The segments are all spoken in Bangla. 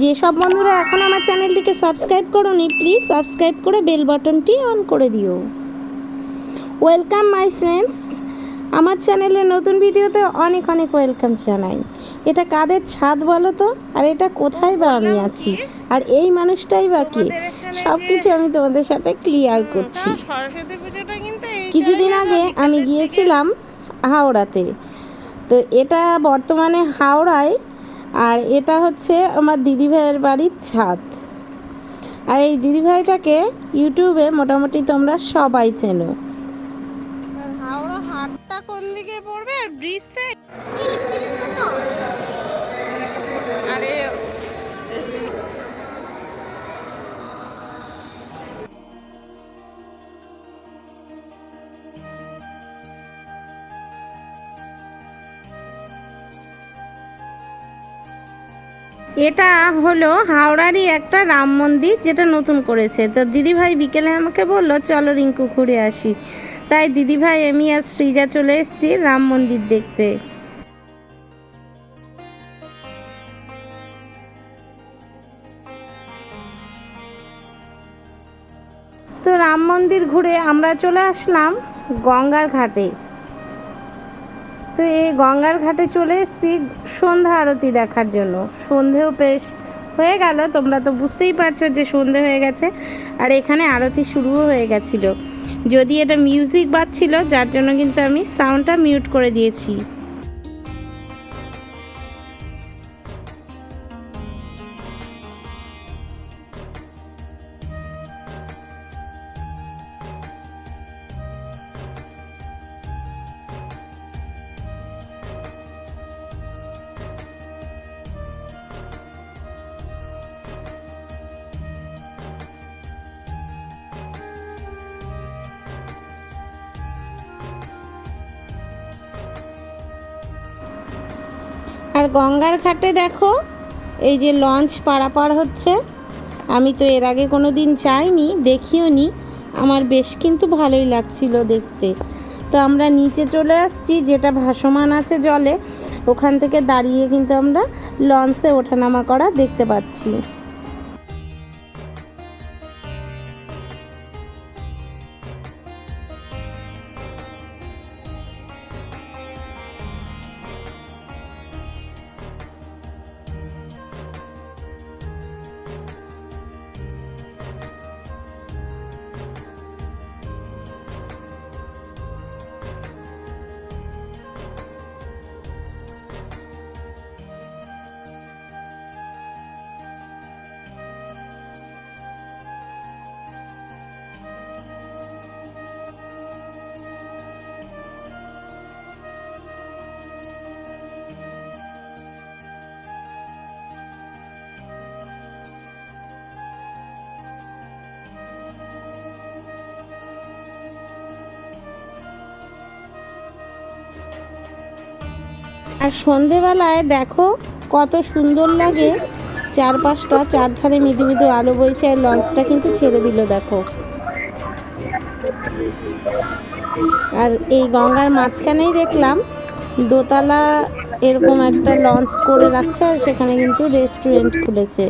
যেসব বন্ধুরা এখন আমার চ্যানেলটিকে সাবস্ক্রাইব করোনি, প্লিজ সাবস্ক্রাইব করে বেল বাটনটি অন করে দিও। ওয়েলকাম মাই ফ্রেন্ডস আমার চ্যানেলে নতুন ভিডিওতে অনেক অনেক ওয়েলকাম জানাই। এটা কাদের ছাদ বলো তো? আর এটা কোথায় বা আমি আছি? আর এই মানুষটাই বা কে? সব কিছু আমি তোমাদের সাথে ক্লিয়ার করছি। সরস্বতী পুজোটা কিন্তু কিছুদিন আগে আমি গিয়েছিলাম হাওড়াতে। তো এটা বর্তমানে হাওড়ায় আর এটা হচ্ছে আমার দিদিভাইয়ের বাড়ির ছাদ। আর এই দিদিভাইটাকে ইউটিউবে মোটামুটি তোমরা সবাই চেনো। হাওড়া হাটটা কোন দিকে পড়বে? ব্রিজ থেকে আরে এটা হলো হাওড়ারই একটা রাম মন্দির যেটা নতুন করেছে। তো দিদিভাই বিকেলে আমাকে বলল, চলো রিঙ্কু ঘুরে আসি। তাই দিদিভাই, আমি আর শ্রীজা চলে এসেছি রাম মন্দির দেখতে। তো রাম মন্দির ঘুরে আমরা চলে আসলাম গঙ্গার ঘাটে। তো এই গঙ্গার ঘাটে চলে এসেছি সন্ধ্যা আরতি দেখার জন্য। সন্ধেও বেশ হয়ে গেল, তোমরা তো বুঝতেই পারছ যে সন্ধে হয়ে গেছে, আর এখানে আরতি শুরুও হয়ে গেছিল। যদি এটা মিউজিক বাজছিল, যার জন্য কিন্তু আমি সাউন্ডটা মিউট করে দিয়েছি। আর গঙ্গার ঘাটে দেখো, এই যে লঞ্চ পারাপার হচ্ছে। আমি তো এর আগে কোনো দিন যাইনি, দেখিও নি। আমার বেশ কিন্তু ভালোই লাগছিল দেখতে। তো আমরা নিচে চলে আসছি, যেটা ভাসমান আছে জলে, ওখান থেকে দাঁড়িয়ে কিন্তু আমরা লঞ্চে ওঠানামা করা দেখতে পাচ্ছি। আর সন্ধেবেলায় দেখো কত সুন্দর লাগে। চারপাশটা চারধারে মৃদু মৃদু আলো বইছে আর লঞ্চটা কিন্তু ছেড়ে দিল, দেখো। আর এই গঙ্গার মাঝখানেই দেখলাম দোতলা এরকম একটা লঞ্চ করে রাখছে আর সেখানে কিন্তু রেস্টুরেন্ট খুলেছে।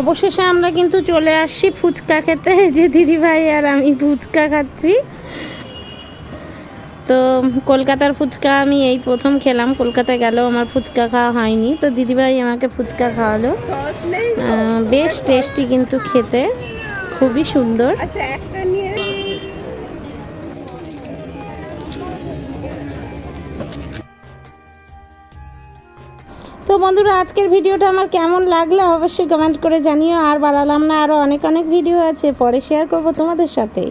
অবশেষে আমরা কিন্তু চলে আসছি ফুচকা খেতে। যে দিদিভাই আর আমি ফুচকা খাচ্ছি। তো কলকাতার ফুচকা আমি এই প্রথম খেলাম। কলকাতায় গেলেও আমার ফুচকা খাওয়া হয়নি। তো দিদিভাই আমাকে ফুচকা খাওয়ালো। বেশ টেস্টি কিন্তু খেতে। খুবই সুন্দর। তো বন্ধুরা, আজকের ভিডিওটা আমার কেমন লাগল অবশ্যই কমেন্ট করে জানিও। আর বাড়ালাম না আরও অনেক অনেক ভিডিও আছে, পরে শেয়ার করব তোমাদের সাথে।